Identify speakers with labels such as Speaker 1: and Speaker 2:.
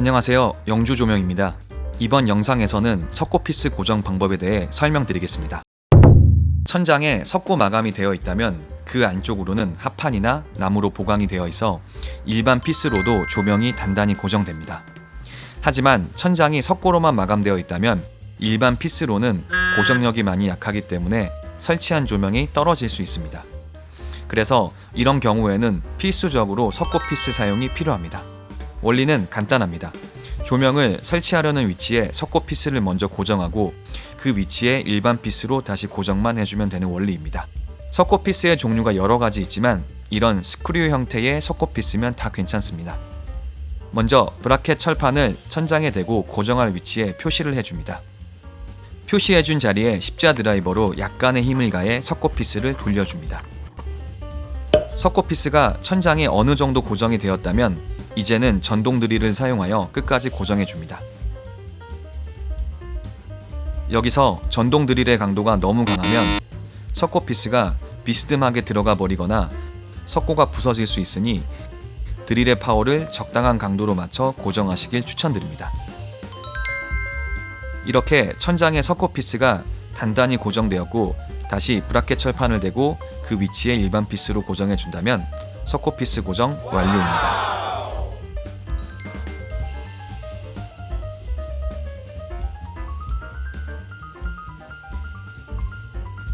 Speaker 1: 안녕하세요. 영주 조명입니다. 이번 영상에서는 석고피스 고정 방법에 대해 설명드리겠습니다. 천장에 석고 마감이 되어 있다면 그 안쪽으로는 합판이나 나무로 보강이 되어 있어 일반 피스로도 조명이 단단히 고정됩니다. 하지만 천장이 석고로만 마감되어 있다면 일반 피스로는 고정력이 많이 약하기 때문에 설치한 조명이 떨어질 수 있습니다. 그래서 이런 경우에는 필수적으로 석고 피스 사용이 필요합니다. 원리는 간단합니다. 조명을 설치하려는 위치에 석고 피스를 먼저 고정하고 그 위치에 일반 피스로 다시 고정만 해주면 되는 원리입니다. 석고 피스의 종류가 여러 가지 있지만 이런 스크류 형태의 석고 피스면 다 괜찮습니다. 먼저 브라켓 철판을 천장에 대고 고정할 위치에 표시를 해줍니다. 표시해준 자리에 십자 드라이버로 약간의 힘을 가해 석고 피스를 돌려줍니다. 석고 피스가 천장에 어느 정도 고정이 되었다면 이제는 전동 드릴을 사용하여 끝까지 고정해 줍니다. 여기서 전동 드릴의 강도가 너무 강하면 석고 피스가 비스듬하게 들어가 버리거나 석고가 부서질 수 있으니 드릴의 파워를 적당한 강도로 맞춰 고정하시길 추천드립니다. 이렇게 천장의 석고 피스가 단단히 고정되었고 다시 브라켓 철판을 대고 그 위치에 일반 피스로 고정해 준다면 석고 피스 고정 완료입니다.